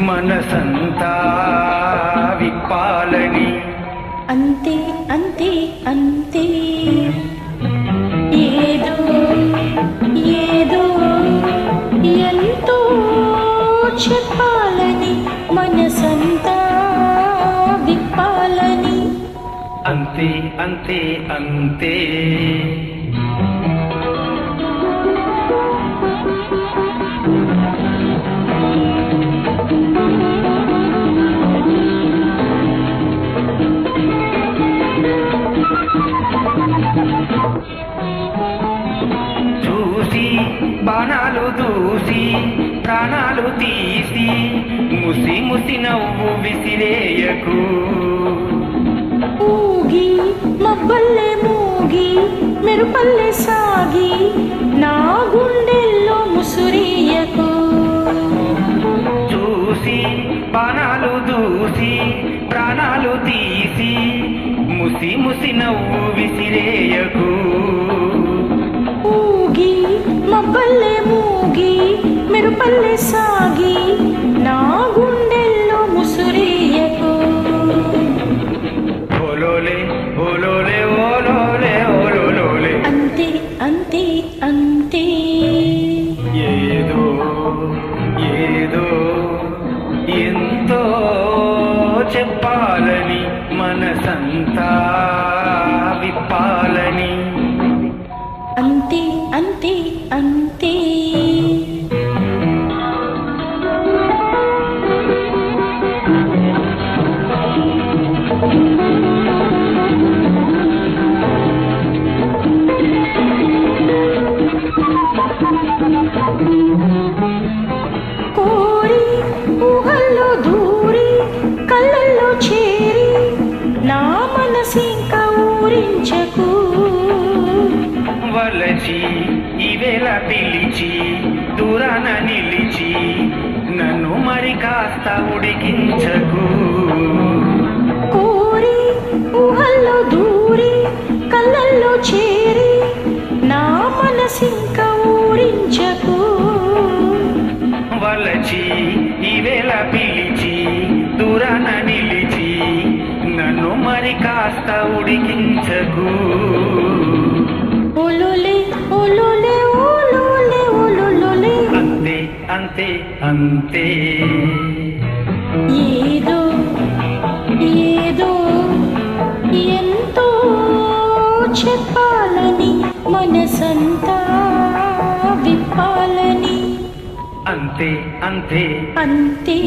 మనసంతా విప్పాలని. అంతే అంతే అంతే. ఏదో ఏదో ఎంతో చెప్పాలని మనసంతా విప్పాలని. అంతే అంతే అంతే. చూసి బాణాలు దూసి ప్రాణాలు తీసి ముసి ముసి నవ్వు విసిరేయకు. ఊగి మబ్బల్లే మూగి మెరుపల్లే సాగి నా గుండెల్లో ముసురియకు. చూసి బాణాలు దూసి ప్రాణాలు తీసి ముసి ముసి నవ్వు విసిరేయకు. ఊగి మబ్బల్లే మూగి మెరుపల్లే సా మనసంతా విప్పాలని. అంతే అంతే అంతే. ఊరించకు వలచి ఈవేళ పిలిచి దూరాన నిలిచి నన్ను మరి కాస్త ఉడికించకు. కోరి ఊహల్లో దూరి కళ్ళల్లో చేరి నన్ను మరి కాస్త ఉడికించకు. అంతే అంతే అంతే. ఏదో ఏదో ఎంతో చెప్పాలని మనసంతా విప్పాలని. అంతే అంతే. అంతే.